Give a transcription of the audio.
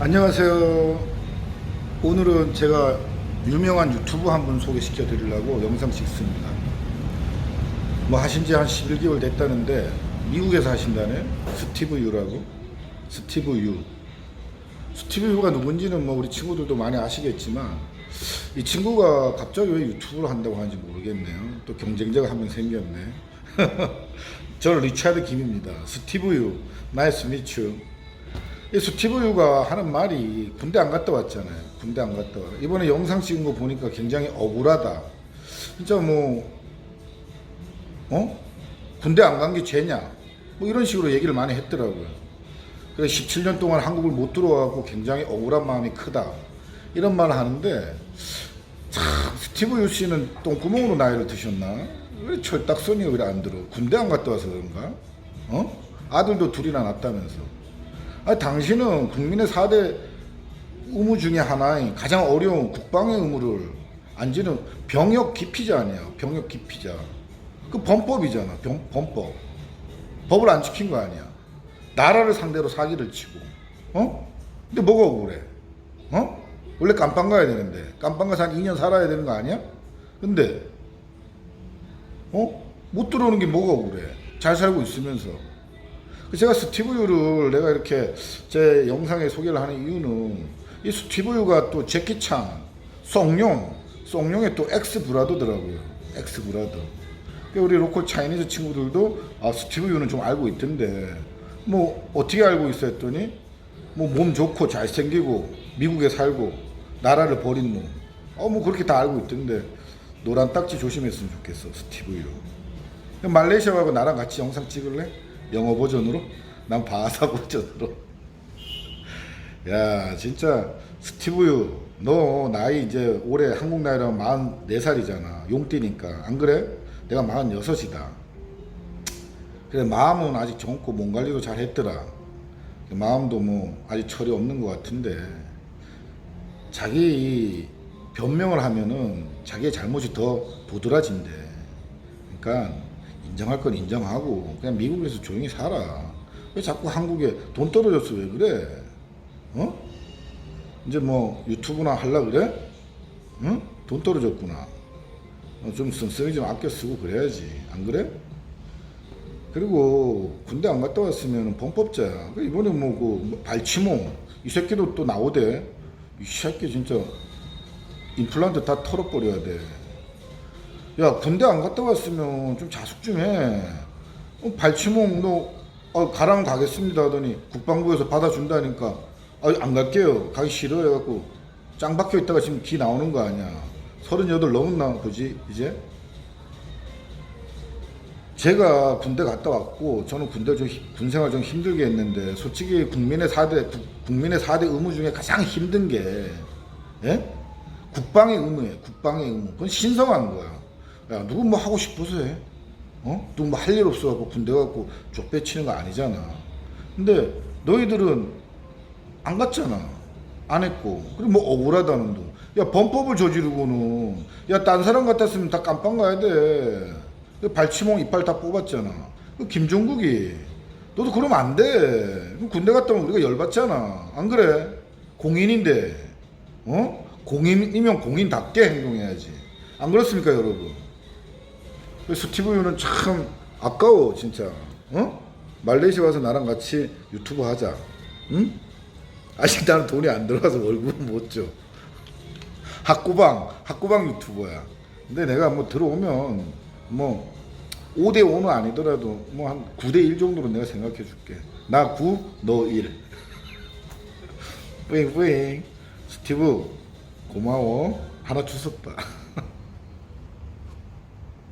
안녕하세요. 오늘은 제가 유명한 유튜브 한 분 소개시켜 드리려고 영상 찍습니다. 뭐 하신 지 한 11개월 됐다는데 미국에서 하신다네. 스티브 유라고. 스티브 유. 스티브 유가 누군지는 뭐 우리 친구들도 많이 아시겠지만 이 친구가 갑자기 왜 유튜브를 한다고 하는지 모르겠네요. 또 경쟁자가 한 명 생겼네. 저는 리차드 김입니다. 스티브 유. 나이스 미츄. 이 스티브 유가 하는 말이 군대 안 갔다 왔잖아요. 군대 안 갔다 와. 이번에 영상 찍은 거 보니까 굉장히 억울하다. 진짜 뭐, 어? 군대 안 간 게 죄냐? 뭐 이런 식으로 얘기를 많이 했더라고요. 그래서 17년 동안 한국을 못 들어와갖고 굉장히 억울한 마음이 크다. 이런 말을 하는데, 참, 스티브 유 씨는 똥구멍으로 나이를 드셨나? 왜 철딱선이 왜 안 들어? 군대 안 갔다 와서 그런가? 어? 아들도 둘이나 낳았다면서. 아니, 당신은 국민의 4대 의무 중에 하나인 가장 어려운 국방의 의무를 안지는 병역 기피자 아니야. 병역 기피자. 그 범법이잖아. 병, 범법. 법을 안 지킨 거 아니야. 나라를 상대로 사기를 치고. 어? 근데 뭐가 억울해? 어? 원래 깜빵 가야 되는데. 깜빵 가서 한 2년 살아야 되는 거 아니야? 근데, 어? 못 들어오는 게 뭐가 억울해? 잘 살고 있으면서. 제가 스티브유를 내가 이렇게 제 영상에 소개를 하는 이유는 이 스티브유가 또 제키 찬, 송룡, 송룡의 또 엑스 브라더더라고요. 엑스 브라더. 그러니까 우리 로컬 차이니즈 친구들도 아 스티브유는 좀 알고 있던데 뭐 어떻게 알고 있어 했더니 뭐 몸 좋고 잘생기고 미국에 살고 나라를 버린 놈. 어 뭐 그렇게 다 알고 있던데 노란 딱지 조심했으면 좋겠어 스티브유. 말레이시아 가고 나랑 같이 영상 찍을래? 영어 버전으로? 난 바하사 버전으로. 야, 진짜 스티브유, 너 나이 이제 올해 한국 나이로 44살이잖아. 용띠니까. 안 그래? 내가 46이다. 그래, 마음은 아직 젊고 몸 관리도 잘 했더라. 마음도 뭐 아직 철이 없는 것 같은데 자기 이 변명을 하면은 자기의 잘못이 더 도드라진대. 그러니까 인정할 건 인정하고 그냥 미국에서 조용히 살아. 왜 자꾸 한국에 돈 떨어졌어 왜 그래? 어? 이제 뭐 유튜브나 할라 그래? 응? 돈 떨어졌구나. 어, 좀 씀씀이 좀 아껴 쓰고 그래야지. 안 그래? 그리고 군대 안 갔다 왔으면 범법자야. 그 이번에 뭐그 발치몽 이 새끼도 또 나오대. 이 새끼 진짜 임플란트 다 털어버려야 돼. 야 군대 안 갔다 왔으면 좀 자숙 좀 해. 어, 발치몽 너 어, 가라면 가겠습니다 하더니 국방부에서 받아준다니까 아, 안 갈게요. 가기 싫어 해갖고 짱 박혀 있다가 지금 기 나오는 거 아니야. 38 넘었나 보지 이제? 제가 군대 갔다 왔고 저는 군대 좀 힘- 군생활 좀 힘들게 했는데 솔직히 국민의 4대 국민의 4대 의무 중에 가장 힘든 게 예? 국방의 의무예요. 국방의 의무. 그건 신성한 거야. 야, 누구 뭐 하고 싶어서 해? 어? 누구 뭐 할 일 없어갖고 군대 갖고 족배치는 거 아니잖아. 근데 너희들은 안 갔잖아. 안 했고. 그리고 뭐 억울하다는 둥. 야, 범법을 저지르고는, 야, 딴 사람 같았으면 다 깜빵 가야 돼. 그 발치몽 이빨 다 뽑았잖아. 그 김종국이, 너도 그러면 안 돼. 군대 갔다 오면 우리가 열받잖아. 안 그래? 공인인데, 어? 공인이면 공인답게 행동해야지. 안 그렇습니까, 여러분? 그 스티브 유는 참 아까워, 진짜. 어? 말레이시아 와서 나랑 같이 유튜브 하자. 응? 아직 나는 돈이 안 들어와서 월급은 못 줘. 학구방, 학구방 유튜버야. 근데 내가 뭐 들어오면 뭐 5대 5는 아니더라도 뭐 한 9대 1 정도로 내가 생각해 줄게. 나 9, 너 1. 뿌잉 뿌잉. 스티브 고마워. 하나 주웠다.